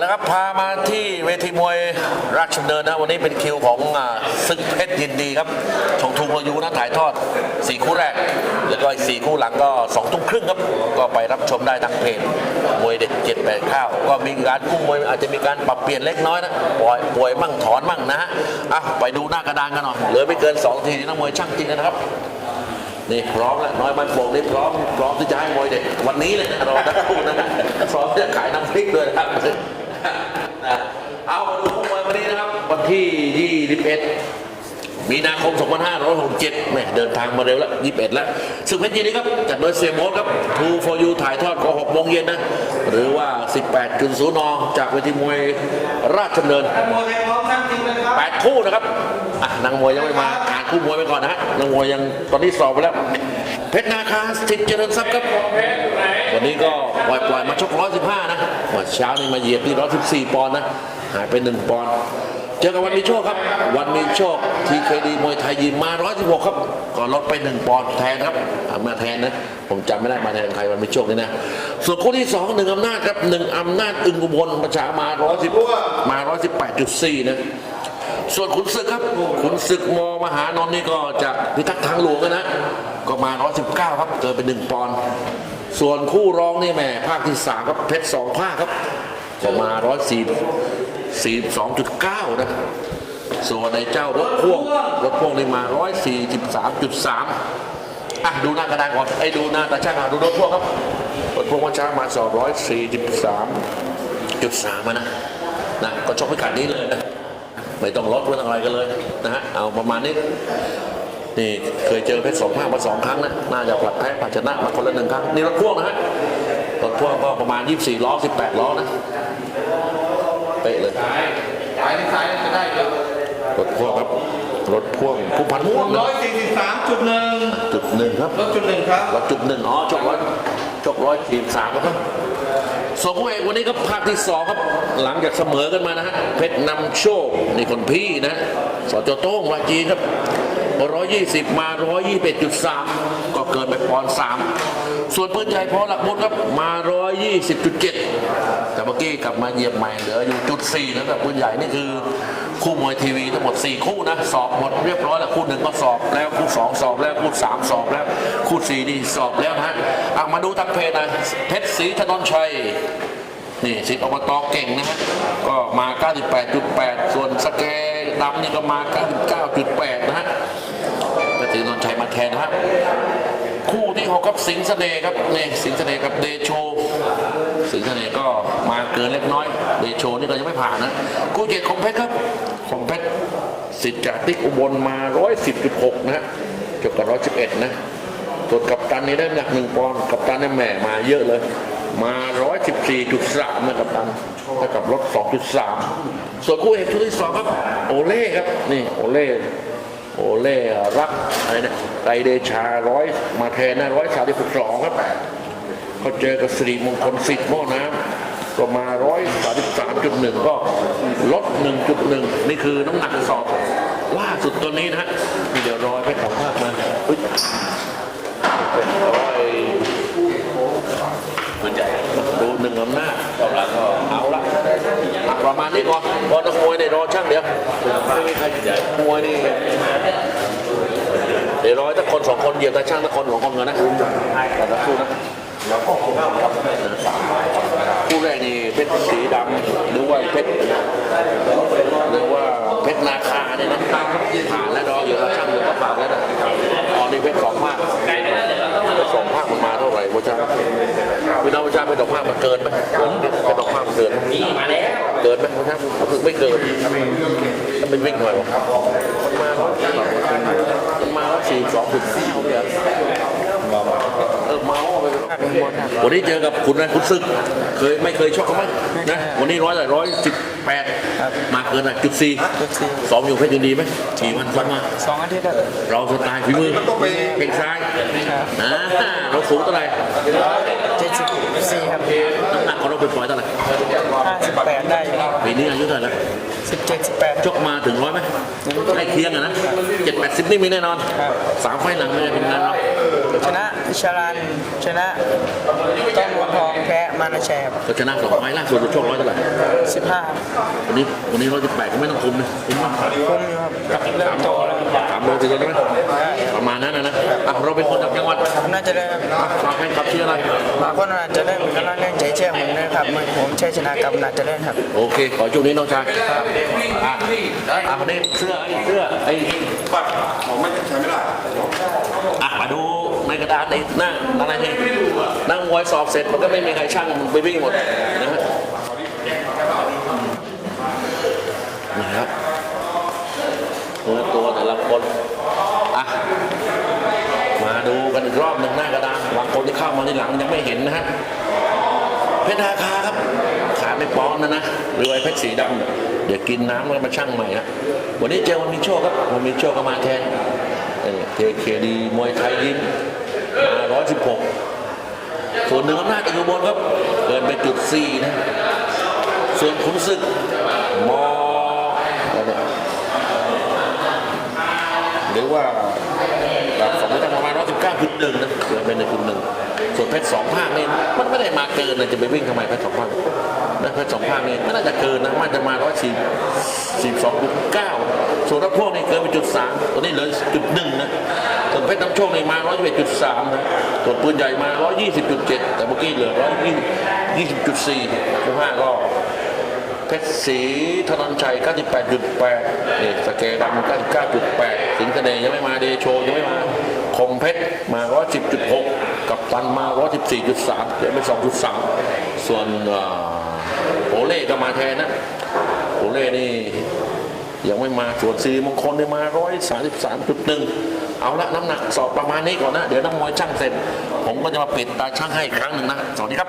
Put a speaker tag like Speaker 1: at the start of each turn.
Speaker 1: และครับพามาที่เวทีมวยราชดำเนินนะวันนี้เป็นคิวของอ่าศึกเพชรยินดีครับชงทุงพยูนะถ่ายทอดสี่คู่แรก แล้วก็อีกสี่คู่หลังก็สองทุ่มครึ่งครับ ก็ไปรับชมได้ทางเพจมวยเด็ดเจ็ดแปดข้าว ก็มีการคู่มวยอาจจะมีการปรับเปลี่ยนเล็กน้อยนะปล่อยป่วยมั่งถอนมั่งนะฮะอะไปดูหน้ากระดานกันหน่อยเหลือไม่เกินสองทีนักมวยช่างจริงนะครับนี่พร้อมแล้วน้อยมันโป่งนี่พร้อมพร้อมที่จะให้มวยเด็กวันนี้เลยนะรอทั้งคู่นะพร้อมที่จะขายน้ำพริกด้วยนะครับ นะเอามาดูคู่มวยวันนี้นะครับ วันที่ 21 มีนาคม 2567แหม่เดินทางมาเร็วแล้ว 21 แล้วซึ่งเพชรยินดีครับ จัดโดยเซียโมสครับ True for You ถ่ายทอดก็6โมงเย็นนะ หรือว่า 18กึ่งศูนย์นอจากเวทีมวยราชดำเนิน
Speaker 2: มวยพร้อมนั่งจริงเลยครับ
Speaker 1: แปดคู่นะครับอะนางมวยยังไม่มา อ่านคู่มวยไปก่อนนะฮะนางมวยยังตอนนี้สอบไปแล้ว เพชรนาคาสิทธิ์เจริญทรัพย์ครับ วันนี้ก็ปล่อยปล่อยมาชก115นะวันเช้านี่มาเหยียบที่114ปอนด์นะ หายไป1ปอนด์เจอกับวันมีโชคครับ วันมีโชคทีเคดีมวยไทยยิมมา116ครับ ก็ลดไป1ปอนด์แทนครับ มาแทนนะ ผมจำไม่ได้มาแทนใครวันมีโชคนี่นะ ส่วนคู่ที่2หนึ่งอำนาจครับหนึ่งอำนาจอึงอุบลประชามา110มา118.4นะ ส่วนขุนศึกครับ ขุนศึกมมหานนท์นี่ก็จากพิทักษ์ทางหลวงนะ ก็มา 119 ครับ เกินไปหนึ่งปอนด์ ส่วนคู่รองนี่แม่ภาคที่สามครับ เพชรสองภาคครับ ก็มา 142.9 นะ ส่วนในเจ้ารถพ่วง รถพ่วงนี่มา 143.3 อะ ดูหน้ากระดานก่อน ไอ้ดูหน้าตาช่างอะดูรถพ่วงครับ รถพ่วงวันช้างมา 243.3มานะนะ ก็ชกพิกัดนี้เลยนะ ไม่ต้องลดไม่ต้องอะไรกันเลยนะฮะเอาประมาณนี้นี่เคยเจอเพชรสองภาคมาสองครั้งนะน่าจะผลัดแพ้ผลัดชนะมาคนละหนึ่งครั้งนี่รถพ่วงนะฮะรถพ่วงก็ประมาณ 24 ล้อ 18 ล้อนะเป๊ะเลย
Speaker 2: สายสายสายจะได้ครับ
Speaker 1: รถพ่วงครับรถพ่วงผู้พันม่วง
Speaker 2: ร้อยสี่สิบสามจุดหนึ่ง
Speaker 1: จุดหนึ่งครับ
Speaker 2: ลดจุดหนึ่งครับ
Speaker 1: รถจุดหนึ่งอ๋อจบร้อย จบร้อยสี่สามครับส่วนคู่เอกวันนี้ก็ภาคที่สองครับ หลังจากเสมอกันมานะฮะเพชรนำโชคนี่คนพี่นะสจโต้งวาจีครับร้อยยี่สิบมาร้อยยี่สิบจุดสามก็เกินไปปอนสามส่วนปืนใหญ่พอหลักบุญครับมาร้อยยี่สิบจุดเจ็ดแต่เมื่อกี้กลับมาเหยียบใหม่เหลืออยู่จุดสี่นะแต่ปืนใหญ่นี่คือคู่มวยทีวีทั้งหมด4คู่นะสอบหมดเรียบร้อยแล้วคู่หนึ่งก็สอบแล้วคู่สองสอบแล้ว สามสอบแล้ว คู่สี่นี่สอบแล้วนะฮะอะมาดูทางเพจนะเพชรศรีธนนชัยนี่สิทธิ์อบตเก่งนะฮะก็มา 98.8 ส่วนสแกดำนี่ก็มา 99.8 นะฮะเพชรศรีธนนชัยมาแทนนะฮะคู่ที่หกครับสิงห์เสน่ห์ครับนี่สิงห์เสน่ห์กับเดโชสิงห์เสน่ห์ก็มาเกินเล็กน้อย เดโชนี่ก็ยังไม่ผ่านนะคู่เจ็ดของเพชรครับของเพชรสิทธิ์จากติ๊กอุบลมา 110.6 นะฮะ จบกับ111นะส่วนกัปตันนี่ได้น้ำหนักหนึ่งปอนด์กัปตันเนี่ยแหม่มาเยอะเลย มา114.3นะกัปตันเท่ากับลด2.3ส่วนคู่เอกคู่ที่สองครับ โอเล่ครับนี่โอเล่โอเล่รักอะไรเนี่ยไตรเดชาร้อยมาแทนนะร้อยสามสิบสองครับเขาเจอกับสิริมงคลสิทธิ์หม้อน้ำก็มาร้อยสามสิบสามจุดหนึ่งก็ลดหนึ่งจุดหนึ่งนี่คือน้ำหนักสอบ ล่าสุดตัวนี้นะฮะมีเดี๋ยวรอยไปของภาคมาเฮ้ยเป็นร้อยมันใหญ่ดูหนึ่งอำนาจเอาละก็เอาละประมาณนี้ก่อนพอนักมวยในยรอช่างเดี๋ยวไม่มีใครใหญ่มวยนี่เดี๋ยวร้อยถ้าคนสองคนเหยียบตาช่างถ้าคนสองคนกันนะแต่ละคู่นะคู่แรกนี่เพชรสีดำหรือว่าเพชรหรือว่า รนาคาเนี่ยนะผ่านแล้วรออยู่ตาช่างอยู่ก็ผ่านแล้วนะอ๋อนี่เพชรสองภาคเพชรสองภาคมันมาเท่าไหร่วะจ้าพี่น้องวะจ้าเพชรสองภาคมันเกินไหมเกินเพชรสองภาคมันเกินมาแล้วเกินไหมวะจ้ารู้สึกไม่เกินถ้าเป็นวิ่งหน่อยวะมันมาแล้วมันมาแล้วสี่สองจุดสี่เนี่ย วันนี้เจอกับคุณนะคุณซึก เคยไม่เคยชกกันไหมนะ วันนี้ร้อยร้อยสิบแปดมาเกินอะจุดสี่
Speaker 3: จุดสี่
Speaker 1: สองอยู่เพชรยินดีไหมกี่วันซ้อมมา
Speaker 3: สองอาทิตย์แล้ว
Speaker 1: เราสไตล์ฝีมือเก่งซ้ายอ่าเราสูงเท่าไหร่
Speaker 3: เจ็ดสิบสี่ครับ
Speaker 1: น้ำหนักของเราเป็นปล่อยเท่าไหร่
Speaker 3: ห้าสิบแปดได้อยู่ครับ
Speaker 1: ปีนี้อายุเท่าไหร่แล้ว
Speaker 3: สิบเจ็ดสิบแปด
Speaker 1: ชกมาถึงร้อยไหมใกล้เคียงอะนะเจ็ดแปดสิบนี่มีแน่นอน
Speaker 3: ครับ
Speaker 1: สามไฟล์หลังไม่ได้เป็นงานเนาะ
Speaker 3: ชนะชาลันชนะต้องบัวทองแพ้มานาชัยครับ
Speaker 1: ก็ชนะสองไฟล์ล่าสุดเราโชคร้อยเท่าไหร่
Speaker 3: สิบห้า
Speaker 1: วันนี้วันนี้ร้อยสิบแปดก็ไม่ต้องคุมนะคุมมาก
Speaker 3: คุ้มอยู่ครับเริ่มโตแล้วครับ
Speaker 1: สามโลสี่โลได้ไหมประมาณนั้นนะนะอะเราเป็นคนจากจังหวัด
Speaker 3: น่าจะได้ครับ
Speaker 1: ฝากให้ขับเชียร์อะไร
Speaker 3: บางคนอาจจะได้กำลังแรงใจเชื่อผมนะครับเมื่อผมใช้ชนะกับนาจะเล่นครับ
Speaker 1: โอเค ขอช่วงนี้น้องชายอะอะคนนี้เสื้อไอ้เสื้อไอ้
Speaker 2: ปัดขอไม่ใช้ไม่ได้
Speaker 1: อะมาดูในกระดานไอ้หน้าอะไรนี่นั่งมวยสอบเสร็จมันก็ไม่มีใครช่างมันไปวิ่งหมดนะฮะนะครับตัวตัวแต่ละคนอะมาดูกันอีกรอบหนึ่งหน้า กระดานบางคนที่เข้ามาที่หลังยังไม่เห็นนะฮะ เพชรนาคาครับ ขาไม่ป้อนนะนะหรือไอ้เพชรสีดำเดี๋ยวกินน้ำแล้วมาชั่งใหม่นะวันนี้เจอมันมีโชคครับมันมีโชคก็มาแทนเทเคดีมวยไทยยิมมาร้อยสิบหกส่วนหนึ่งอำนาจอยู่บนครับเกินไปจุดสี่นะส่วนขุนศึกมอะไรเนี่ยหรือว่าแบบสองไม่ต้งประมาณร้อยสิบเก้าจุดหนึ่งนะเกินไปในจุดหนึ่งส่วนเพชรสองภาคนี่มันไม่ ได้มาเกินเลยจะไปวิ่งทำไมเพชรสองภาคนะเพชรสองภาคนี่ไม่น่าจะเกินนะมันจะมาร้อยสี่สิบสองจุดเก้าส่วนถ้าพวกนี่เกินไปจุดสามตัวนี้เหลือจุดหนึ่งนะส่วนเพชรน้ำโชคนี่มาร้อยยี่สิบจุดสามนะส่วนปืนใหญ่มาร้อยยี่สิบจุดเจ็ดแต่เมื่อกี้เหลือร้อยยี่ยี่สิบจุดสี่คู่ห้าก็เพชรศรีธนนชัย 98.8นี่สเกดำ99.8 สิงห์เสน่ห์ยังไม่มา เดโชยังไม่มา มเพชรมา 110.6 กับตันมา 114.3เหลือไป2.3 ส่วนเอ่อโอเล่ก็มาแทนนะโอเล่นี่ยังไม่มาส่วนซีมงคลเนี่ยมา 133.1 เอาละน้ำหนักสอบประมาณนี้ก่อนนะ เดี๋ยวนักมวยช่างเสร็จ ผมก็จะมาปิดตาช่างให้อีกครั้งหนึ่งนะ สวัสดีครับ